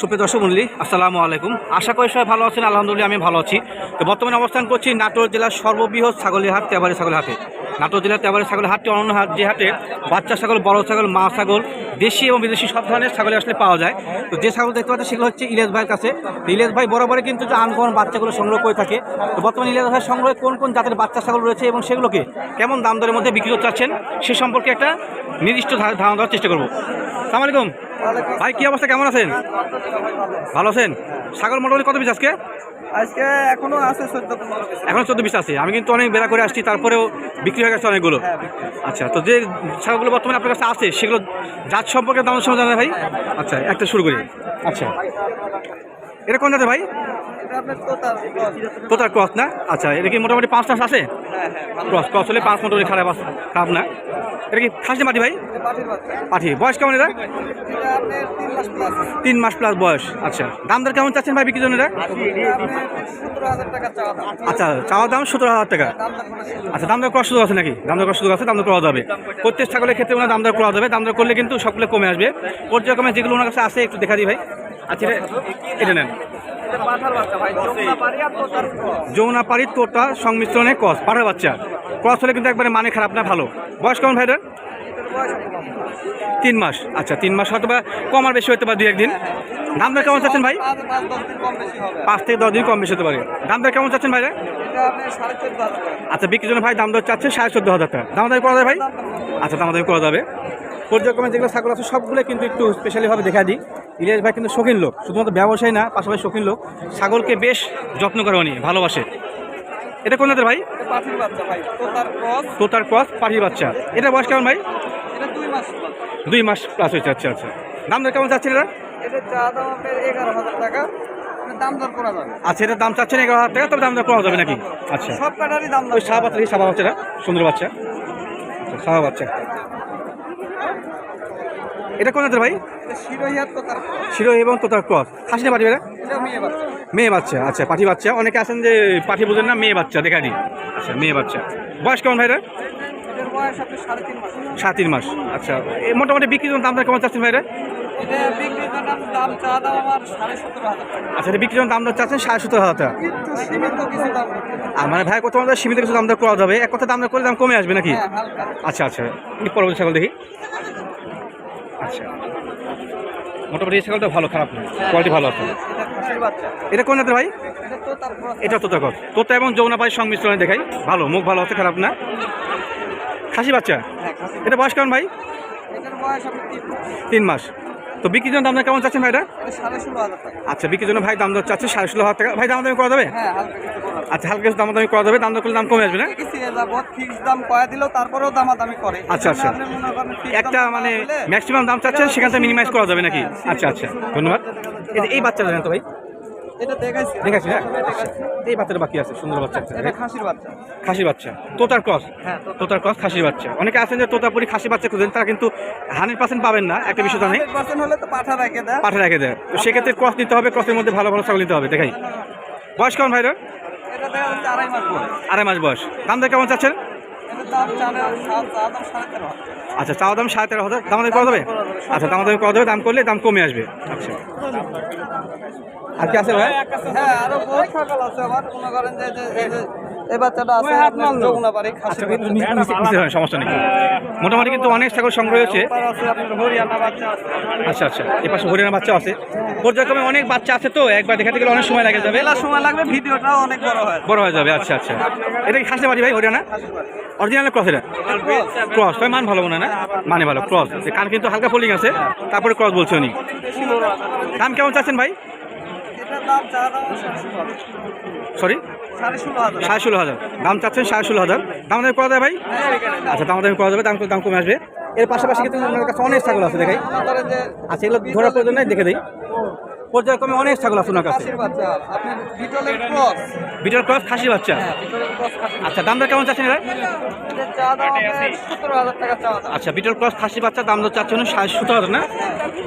সুপ্রিয় দর্শক মন্ডলী, আসসালামু আলাইকুম। আশা করি সবাই ভালো আছেন, আলহামদুলিল্লাহ আমি ভালো আছি। তো বর্তমানে অবস্থান করছি নাটোর জেলার সর্ববৃহৎ ছাগলের হাট তেবারি ছাগল হাটে। নাটোর জেলার তেবারি ছাগলের হাটটি অন্য হাট যে হাটে বাচ্চা ছাগল, বড় ছাগল, মা ছাগল, দেশি এবং বিদেশি সব ধরনের ছাগল আসলে পাওয়া যায়। তো যে ছাগল দেখতে পাচ্ছি সেগুলো হচ্ছে ইলিয়াস ভাইয়ের কাছে। ইলিয়াস ভাই বরাবরই কিন্তু যে আনকমন বাচ্চাগুলো সংগ্রহ করে থাকে। তো বর্তমানে ইলিয়াস ভাইয়ের সংগ্রহে কোন কোন জাতের বাচ্চা ছাগল রয়েছে এবং সেগুলোকে কেমন দাম দরের মধ্যে বিক্রি করতে চাচ্ছেন, সে সম্পর্কে একটা নির্দিষ্ট ধারণা দেওয়ার চেষ্টা করব। সালাম আলাইকুম। ভাই কি অবস্থা? কেমন আছেন? ভালো আছেন? সাগর মোটামুটি কত পিস আজকে? আজকে এখনও আছে চোদ্দ এখনও চোদ্দ পিস আছে। আমি কিন্তু অনেক বেড়া করে আসছি তারপরেও বিক্রি হয়ে গেছে অনেকগুলো। আচ্ছা তো যে ছাগলগুলো বর্তমানে আপনার কাছে আছে সেগুলো জাত সম্পর্কে দাম সময় জানা ভাই? আচ্ছা একটা শুরু করি। আচ্ছা। এটা কোন জাতের ভাই? তোতার ক্রস না? আচ্ছা এটা কি মোটামুটি পাঁচ মাস আছে? হ্যাঁ হ্যাঁ ক্রস ক্রস হলে পাঁচ মোটামুটি খারাপ আছে খারাপ না? এটা কি খাসি মাটি ভাই? পাঠি বয়স কেমন এটা? এটা তিন মাস প্লাস বয়স আচ্ছা। দাম দর কেমন চাচ্ছেন ভাই বিক্রির জন্য আচ্ছা চাওয়ার দাম সতেরো হাজার টাকা। আচ্ছা দাম দর করা সুযোগ আছে নাকি? দাম দর করা সুযোগ আছে দাম দর করা যাবে প্রত্যেক ছাগলের ক্ষেত্রে ওনার দাম দর করা যাবে দাম দর করলে কিন্তু সকলে কমে আসবে। পর্যায়ক্রমে যেগুলো ওনার কাছে আছে একটু দেখা দিই ভাই। আচ্ছা এটা নেন। পাঠার যমুনা ক্রস। যমুনা তোটা সংমিশ্রণে কস পাড়ার বাচ্চা ক্রস হলে কিন্তু একবারে মানে খারাপ না ভালো বয়স কেমন ভাইটার। তিন মাস। আচ্ছা তিন মাস হয়তো বা কম আর বেশি হতে পারে দু একদিন দাম দর কেমন চাচ্ছেন ভাই? পাঁচ থেকে দশ দিন কম বেশি হতে পারে। দাম দর কেমন চাচ্ছেন ভাইরা টাকা। আচ্ছা বিক্রির জন্য ভাই দাম দর চাচ্ছে সাড়ে চোদ্দ হাজার টাকা। দাম দর করা যায় ভাই? আচ্ছা দাম দর করা যাবে। পর্যায়ক্রমে যেগুলো ছাগল আছে সবগুলো কিন্তু একটু স্পেশালিভাবে দেখা দিই। ইলিয়াস ভাই কিন্তু শৌখিন লোক শুধুমাত্র ব্যবসায়ী না পাশাপাশি শৌখিন লোক। ছাগলকে বেশ যত্ন করে উনি ভালোবাসে। এটা কোন জাতের ভাই? ভাই তোতার ক্রস। পাখির বাচ্চা। এটা বয়স কেমন ভাই? দুই মাস প্লাস হয়েছে আচ্ছা আচ্ছা। দাম দর কেমন চাচ্ছেন এটা এগারো হাজার টাকা। করা আচ্ছা এটার দাম চাচ্ছেন এগারো হাজার টাকা তবে দাম দর করা যাবে নাকি? আচ্ছা। সব কাটারই দাম ওই সাহা বাচ্চা সাহা বাচ্চাটা সুন্দর বাচ্চা। সাহা বাচ্চা। এটা কোন জাতের ভাই? এটা শিরোহিয়াত তোতার। ক্রস। শিরো এবং তোতার ক্রস। খাসি না পাঠি এটা মেয়ে বাচ্চা। আচ্ছা পাঠি বাচ্চা। অনেকে আছেন যে পাঠি বোঝেন না মেয়ে বাচ্চা দেখা দিই আচ্ছা মেয়ে বাচ্চা। বয়স কেমন ভাইরা? সাড়ে তিন মাস। আচ্ছা। মোটামুটি বিক্রির জন্য দামটা কেমন চাচ্ছেন ভাইরা? এটা বিক্রির জন্য দাম আমার আচ্ছা এটা বিক্রির জন্য দাম চাচ্ছেন সাড়ে সত্তর হাজার টাকা। আর মানে ভাই কত আমাদের সীমিত কিছু দাম দর করা যাবে। এক কথা দাম দর করলে দাম কমে আসবে নাকি? হ্যাঁ আচ্ছা আচ্ছা। এই পরবর্তী ছাগল দেখি। আচ্ছা। মোটামুটি এই ছাগলটা ভালো খারাপ না। কোয়ালিটি ভালো আছে। এটা কোন জাতের ভাই? এটা তো তারপর এটা তোতা তোতা এবং যৌনা পাই সংমিশ্রণে দেখাই। ভালো মুখ ভালো আছে খারাপ না? খাসি বাচ্চা? হ্যাঁ এটা বয়স কেমন ভাই? আপনার তিন মাস। তো বিক্রির জন্য দর কেমন চাচ্ছেন ভাই এটা? এটা সাড়ে ষোলো হাজার টাকা। আচ্ছা বিক্রির জন্য ভাই দাম দর চাচ্ছে সাড়ে ষোলো হাজার টাকা। ভাই দাম দামি করা যাবে? হ্যাঁ করা যাবে। আচ্ছা হালকা কিছু দাম দামি করা যাবে। দাম দর করলে দাম কমে আসবে না? দাম কয়া তারপরেও দামাদামি করে। আচ্ছা, আচ্ছা। একটা মানে ম্যাক্সিমাম দাম চাচ্ছেন সেখান থেকে মিনিমাইজ করা যাবে নাকি? আচ্ছা আচ্ছা। ধন্যবাদ। এই বাচ্চাটা জানেন তো ভাই? এটা দেখাইছি। দেখাচ্ছি না এই বাচ্চাটা বাকি আছে সুন্দর বাচ্চা এটা খাসির বাচ্চা। খাসি বাচ্চা। তোতার ক্রস। হ্যাঁ তোতার ক্রস খাসির বাচ্চা। অনেকে আছেন যে তোতাপুরি খাসি বাচ্চা খুঁজেন তারা কিন্তু হান্ড্রেড পার্সেন্ট পাবেন না একটা বিষয় জানেন। হান্ড্রেড পার্সেন্ট হলে তো পাঠা রেখে দেয় পাঠে রেখে দেয় তো সেক্ষেত্রে ক্রস নিতে হবে ক্রসের মধ্যে ভালো ভালো ছাগল নিতে হবে দেখাই। বয়স কেমন ভাইরা আড়াই মাস বয়স। আড়াই মাস বয়স। দাম দর কেমন চাচ্ছেন? আচ্ছা চাওয়া দাম সাড়ে তেরো হাজার। দাম করা যাবে? আচ্ছা দাম দাম করা যাবে দাম করলে দাম কমে আসবে। আচ্ছা। আর কি আছে ভাই? হ্যাঁ আরও ছাগল আছে আমার। মনে করেন যে এই বাচ্চাটা আছে আচ্ছা নিচে- নিচে হয়, সমস্যা নেই মোটামুটি কিন্তু অনেক ছাগল সংগ্রহ হয়েছে। আচ্ছা আচ্ছা এই পাশে হরিয়ানা বাচ্চা আছে। পর্যায়ক্রমে অনেক বাচ্চা আছে তো একবার দেখাতে গেলে অনেক সময় লাগে যাবে। বেলা সময় লাগবে ভিডিওটাও অনেক বড় হয়। বড় হয়ে যাবে আচ্ছা আচ্ছা। এটা কি খাসি বাড়ি ভাই হরিয়ানা? অরিজিনাল ক্রস এটা? ক্রস ভাই মান ভালো মনে হয় না? মানে ভালো ক্রস কান কিন্তু হালকা ফোল্ডিং আছে তারপরে ক্রস বলছে উনি। দাম কেমন চাচ্ছেন ভাই? সরি সাড়ে ষোলো হাজার। দাম চাচ্ছেন সাড়ে ষোলো হাজার। দাম দামি করা যায় ভাই? আচ্ছা দাম দামি করা যাবে দাম দাম কমে আসবে। এর পাশাপাশি কিন্তু আপনার কাছে অনেক ছাগল আছে দেখাই। আছে আচ্ছা এগুলো ধরার প্রয়োজন নেই দেখে দিই। পর্যায়ক্রমে অনেক ছাগল আছে ওনার কাছে। খাসির বিটলের ক্রস। বিটার খাসি বাচ্চা? হ্যাঁ আচ্ছা দামটা কেমন চাচ্ছেন এরা আচ্ছা বিটল ক্রস খাসি বাচ্চা দাম দর চাচ্ছেন সতেরো হাজার না?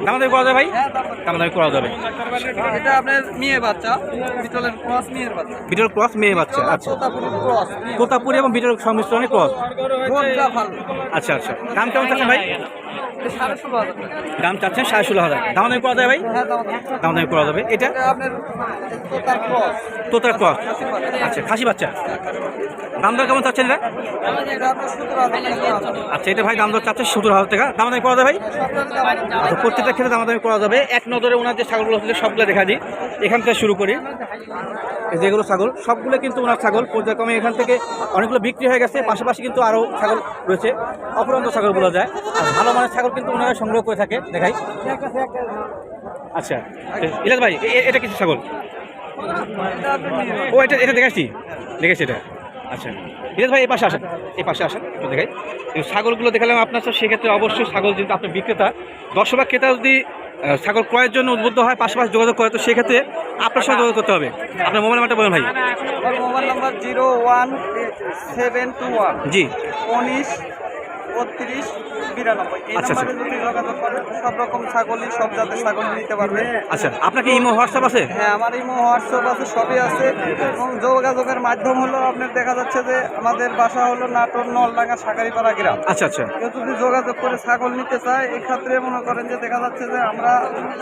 দাম দামি করা যাবে ভাই? হ্যাঁ দাম দাম দামি করা যাবে। বিটল ক্রস মেয়ে বাচ্চা আচ্ছা। তোতাপুরি এবং বিটল সংমিশ্রণে ক্রস। আচ্ছা আচ্ছা। দাম কেমন চাচ্ছেন ভাই? দাম চাচ্ছেন সাড়ে ষোলো হাজার। দাম দামি করা যায় ভাই? হ্যাঁ দাম দাম। করা যাবে। এটা? তোতার ক্রস। আচ্ছা খাসি বাচ্চা। দাম দর কেমন চাচ্ছেন এটা? সতেরো যাবে। আচ্ছা এটা ভাই দাম দর চাচ্ছে সত্তর হাজার টাকা। দাম দামি করা যায় ভাই? আচ্ছা প্রত্যেকটা ক্ষেত্রে দাম দামি করা যাবে। এক নজরে ওনার যে ছাগলগুলো হচ্ছে সবগুলো দেখা দিই। এখান থেকে শুরু করি। যেগুলো ছাগল সবগুলো কিন্তু ওনার ছাগল। পর্যায়ক্রমে এখান থেকে অনেকগুলো বিক্রি হয়ে গেছে। পাশাপাশি কিন্তু আরও ছাগল রয়েছে। অপরন্ত ছাগল বলা যায়। আর ভালো মানের ছাগল কিন্তু ওনারা সংগ্রহ করে থাকে দেখাই। আচ্ছা ইলাস ভাই এটা কিছু ছাগল? ও এটা এটা দেখাচ্ছি। দেখেছি এটা। আচ্ছা ইলাস ভাই এই পাশে আসেন। এই পাশে আসেন দেখাই। ছাগলগুলো দেখালাম আপনার তো সেক্ষেত্রে অবশ্যই ছাগল যেহেতু আপনার বিক্রেতা দর্শক বা ক্রেতা যদি ছাগল ক্রয়ের জন্য উদ্বুদ্ধ হয় পাশাপাশি যোগাযোগ করে তো সেক্ষেত্রে আপনার সঙ্গে যোগাযোগ করতে হবে। আপনার মোবাইল নাম্বারটা বলুন ভাই। Mobile number zero one seven two one. জি। উনিশ বত্রিশ বিরানব্বই। এই আচ্ছা, নাম্বারে যদি যোগাযোগ করেন সব রকম ছাগলই সব জাতের ছাগল নিতে পারবে। আচ্ছা আপনার কি ইমো হোয়াটসঅ্যাপ আছে? হ্যাঁ আমার ইমো হোয়াটসঅ্যাপ আছে সবই আছে। এবং যোগাযোগের মাধ্যম হলো আপনার দেখা যাচ্ছে যে আমাদের বাসা হলো নাটোর নলডাঙ্গা সাকারিপাড়া গ্রাম। আচ্ছা আচ্ছা। কেউ যদি যোগাযোগ করে ছাগল নিতে চায় এক্ষেত্রে মনে করেন যে দেখা যাচ্ছে যে আমরা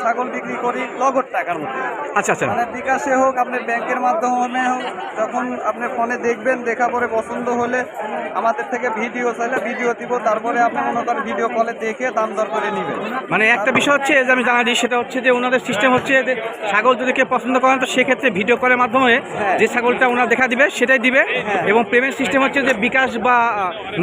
ছাগল বিক্রি করি নগদ টাকার মধ্যে। আচ্ছা আচ্ছা। মানে বিকাশে হোক আপনার ব্যাংকের মাধ্যমে হোক যখন আপনি ফোনে দেখবেন দেখা পরে পছন্দ হলে আমাদের থেকে ভিডিও চাইলে ভিডিও দিব তারপরে আপনি মনে করেন ভিডিও কলে দেখে দাম দর করে নেবেন। মানে একটা বিষয় হচ্ছে যে আমি জানা দিই সেটা হচ্ছে যে ওনাদের সিস্টেম হচ্ছে যে ছাগল যদি কেউ পছন্দ করেন তো সেক্ষেত্রে ভিডিও কলের মাধ্যমে হ্যাঁ। যে ছাগলটা ওনার দেখা দিবে সেটাই দিবে এবং পেমেন্ট সিস্টেম হচ্ছে যে বিকাশ বা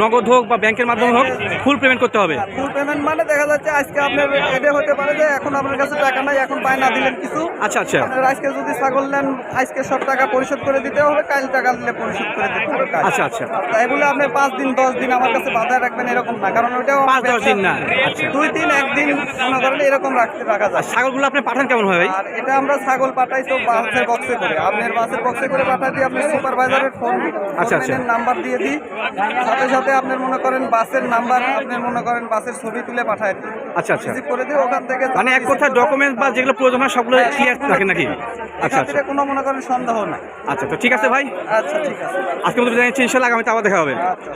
নগদ হোক বা ব্যাংকের মাধ্যমে হোক ফুল পেমেন্ট করতে হবে। ফুল পেমেন্ট মানে দেখা যাচ্ছে আজকে আপনার এটা হতে পারে যে এখন আপনার কাছে টাকা নাই এখন পায় না দিলেন কিছু। আচ্ছা আচ্ছা। আপনার আজকে যদি ছাগল নেন আজকে সব টাকা পরিশোধ করে দিতে হবে কাল টাকা দিলে পরিশোধ করে দিতে হবে আচ্ছা আচ্ছা। তাই বলে আপনি পাঁচ দিন দশ দিন আমার কাছে বাধায় রাখবেন এরকম না কারণ ওইটাও পাঁচ দশ দিন না। আচ্ছা। দুই দিন একদিন মনে করেন এরকম রাখতে রাখা যায়। ছাগলগুলো আপনি পাঠান কেমন হয় ভাই? আর এটা আমরা ছাগল পাঠাই তো বাসের বক্সে করে। আপনার বাসের বক্সে করে পাঠাই দিই আপনি সুপারভাইজারের ফোন আচ্ছা, আচ্ছা। নাম্বার দিয়ে দিই। সাথে সাথে আপনার মনে করেন বাসের নাম্বার আপনার মনে করেন বাসের ছবি তুলে পাঠাই দিই। আচ্ছা আচ্ছা। করে দিই ওখান থেকে মানে এক কথা ডকুমেন্ট বা যেগুলো প্রয়োজন হয় সবগুলো ক্লিয়ার থাকে নাকি? আচ্ছা আচ্ছা। কোনো মনে করেন সন্দেহ না আচ্ছা তো ঠিক আছে ভাই। আচ্ছা ঠিক আছে। আজকে মতো জানাচ্ছি ইনশাল্লাহ আগামীতে আবার দেখা হবে। আচ্ছা